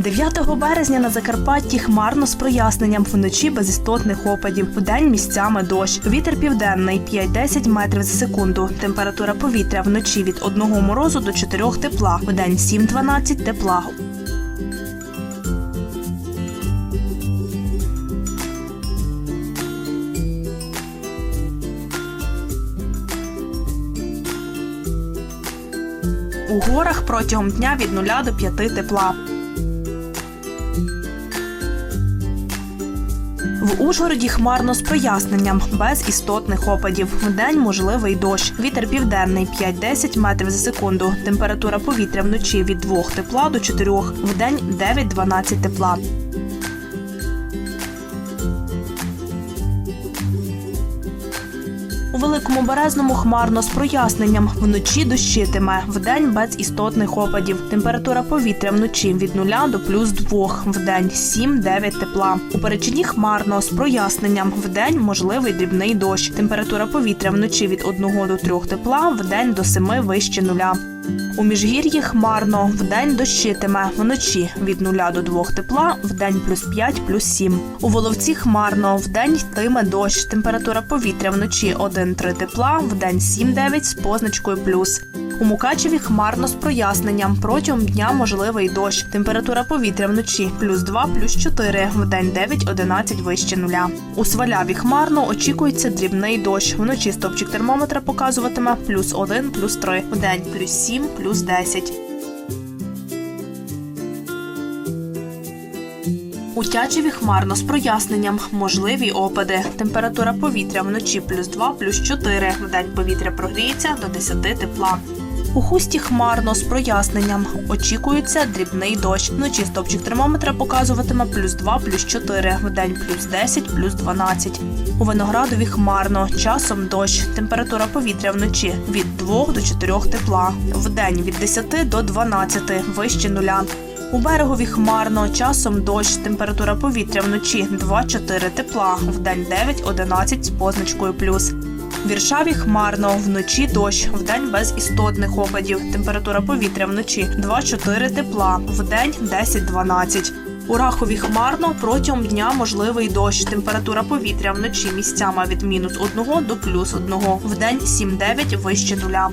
5 березня на Закарпатті хмарно з проясненням вночі без істотних опадів. Вдень місцями дощ. Вітер південний 5-10 метрів за секунду. Температура повітря вночі від 1 морозу до 4 тепла. Вдень 7-12 тепла. У горах протягом дня від 0 до 5 тепла. В Ужгороді хмарно з проясненням, без істотних опадів. Вдень можливий дощ. Вітер південний 5-10 метрів за секунду. Температура повітря вночі від 2 тепла до 4, вдень 9-12 тепла. У великому березному хмарно з проясненням. Вночі дощитиме, вдень без істотних опадів. Температура повітря вночі від 0 до плюс 2, вдень 7-9 тепла. У перечині хмарно з проясненням. Вдень можливий дрібний дощ. Температура повітря вночі від 1 до 3 тепла, вдень до 7 вище нуля. У міжгір'ї хмарно, вдень дощитиме, вночі від 0 до 2 тепла, вдень плюс 5, плюс 7. У Воловці хмарно, вдень йтиме дощ. Температура повітря вночі 1-3 тепла, вдень 7-9 з позначкою плюс. У Мукачеві хмарно з проясненням. Протягом дня можливий дощ. Температура повітря вночі плюс 2, плюс 4, вдень 9-11 вище нуля. У Сваляві хмарно очікується дрібний дощ. Вночі стопчик термометра показуватиме плюс 1, плюс 3, вдень плюс 7, плюс 10. У Тячеві хмарно з проясненням, можливі опади. Температура повітря вночі плюс 2, плюс 4. Вдень повітря прогріється до 10 тепла. У хусті хмарно з проясненням. Очікується дрібний дощ. Вночі стопчик термометра показуватиме плюс 2, плюс 4. Вдень плюс 10, плюс 12. У виноградові хмарно, часом дощ. Температура повітря вночі від 2 до 4 тепла. Вдень від 10 до 12, вище нуля. У берегові хмарно, часом дощ, температура повітря вночі 2-4 тепла, вдень 9-11 з позначкою плюс. В Віршаві хмарно, вночі дощ, вдень без істотних опадів. Температура повітря вночі 2-4 тепла, вдень 10-12. У Рахові хмарно, протягом дня можливий дощ. Температура повітря вночі місцями від мінус 1 до плюс 1, вдень 7-9 вище нуля.